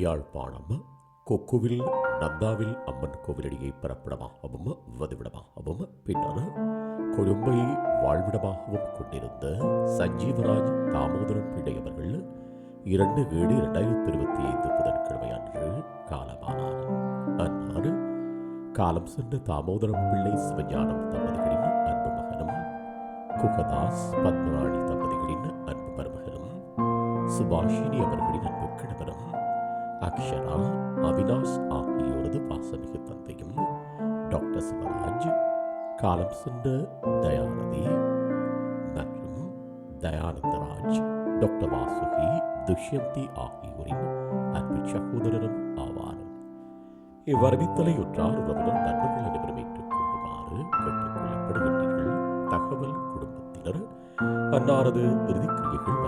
யாழ்ப்பாணம் கொக்குவில் நந்தாவில் அம்மன் கோவிலடியை பரப்பிடமாகவும் வதிவிடமாகவும் பின்னர் கொழும்பை வாழ்விடமாகவும் கொண்டிருந்த சஞ்சீவராஜ் தாமோதரம் பிள்ளை அவர்கள் இரண்டு ஏழு இரண்டாயிரத்தி இருபத்தி ஐந்து புதன்கிழமை அன்று காலமானார். அன்னாறு காலம் சென்ற தாமோதரம் பிள்ளை சிவஞானம் தம்பதிகளின் அன்பு மகனும் குகதாஸ் பத்மராணி தம்பதிகளின் அன்பு மருமகனும் சுபாஷினி அவர்களின் அன்பு கணவரும் அக்ஷரா அவினாஷ் ஆகியோரது பாசமிகு தந்தையும் டாக்டர் சிவராஜ் காலம் சென்ற தயாநிதி மற்றும் தயானந்தராஜ் டாக்டர் வாசுகி துஷ்யந்தி ஆகியோரின் அன்பு சகோதரரும் ஆவார் இவ்வறிவித்தலையொற்றார் உற்றார் நண்பர்கள் அனைவரும் ஏற்றுக்கொள்ளுமாறு கேட்டுக் கொள்ளப்படுகின்றீர்கள் தகவல் குடும்பத்தினர் அன்னாரது இறுதிக்கிரியைகள்